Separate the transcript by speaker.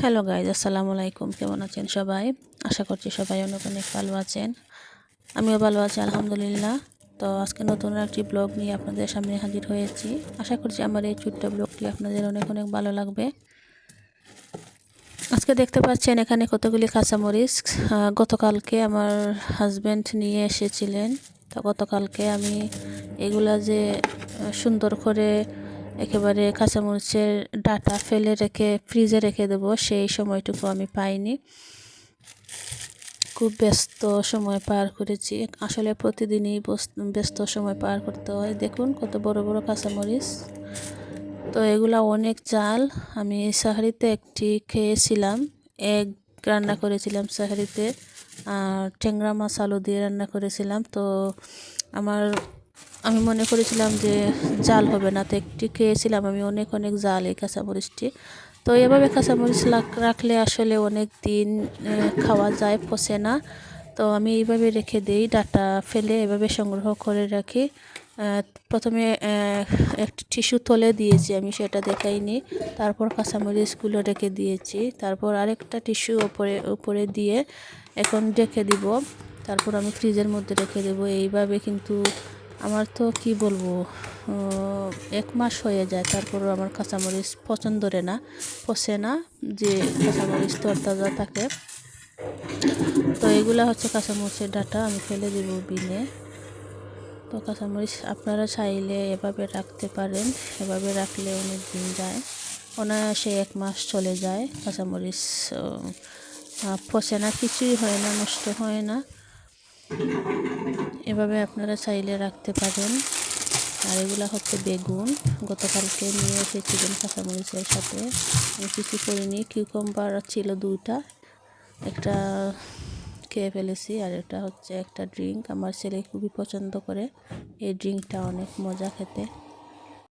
Speaker 1: Hello guys আসসালামু আলাইকুম কেমন আছেন সবাই? আশা করছি সবাই অনেক অনেক ভালো আছেন। আমিও ভালো আছি, আলহামদুলিল্লাহ। তো আজকে নতুন একটি ব্লগ নিয়ে আপনাদের সামনে হাজির হয়েছি। আশা করছি আমার এই ছোট্ট ব্লগটি আপনাদের অনেক অনেক ভালো লাগবে। আজকে দেখতে পাচ্ছেন এখানে কতগুলি কাঁচামরিচ। গতকালকে আমার হাজব্যান্ড নিয়ে এসেছিলেন। তো গতকালকে আমি এগুলা যে সুন্দর করে একেবারে কাঁচামরিচের ডাটা ফেলে রেখে ফ্রিজে রেখে দেবো, সেই সময়টুকু আমি পাইনি। খুব ব্যস্ত সময় পার করেছি। আসলে প্রতিদিনই ব্যস্ত সময় পার করতে হয়। দেখুন কত বড় বড় কাঁচামরিচ। তো এগুলা অনেক চাল আমি সাহারিতে একটি খেয়েছিলাম, এক রান্না করেছিলাম সাহারিতে। আর ট্যাংরা মাছ আলু দিয়ে রান্না করেছিলাম। তো আমার আমি মনে করেছিলাম যে জাল হবে না, তো একটি খেয়েছিলাম আমি অনেক অনেক জাল এই কাঁচামরিচটি। তো এভাবে কাঁচামরিচ রাখলে আসলে অনেক দিন খাওয়া যায়, পচে না। তো আমি এইভাবে রেখে দিই, ডাটা ফেলে এভাবে সংগ্রহ করে রাখি। প্রথমে একটি টিস্যু তলে দিয়েছি, আমি সেটা দেখাইনি। তারপর কাঁচামরিচগুলো রেখে দিয়েছি। তারপর আরেকটা টিস্যু উপরে উপরে দিয়ে এখন রেখে দিব। তারপর আমি ফ্রিজের মধ্যে রেখে দেব। এইভাবে কিন্তু আমার তো কি বলব এক মাস হয়ে যায়, তারপরও আমার কাঁচামরিচ পছন্দরে না পচে না, যে কাঁচামরিচ তরতাজা থাকে। তো এগুলা হচ্ছে কাঁচামরিচের ডাটা, আমি ফেলে দেব বিনে। তো কাঁচামরিচ আপনারা চাইলে এভাবে রাখতে পারেন, এভাবে রাখলে অনেক দিন যায়। অনায়াসে এক মাস চলে যায় কাঁচামরিচ পচে না, কিছুই হয় না, নষ্ট হয় না। এভাবে আপনারা চাইলে রাখতে পারেন। আর এগুলো হচ্ছে বেগুন। গতকালকে নিয়ে এসেছিলেন কাঁচামরিচের সাথে। আমি কিছু করিনি কিউকম্বার ছিল দুইটা। একটা খেয়ে ফেলেছি আর এটা হচ্ছে একটা ড্রিঙ্ক আমার ছেলে খুবই পছন্দ করে। এই ড্রিঙ্কটা অনেক মজা খেতে।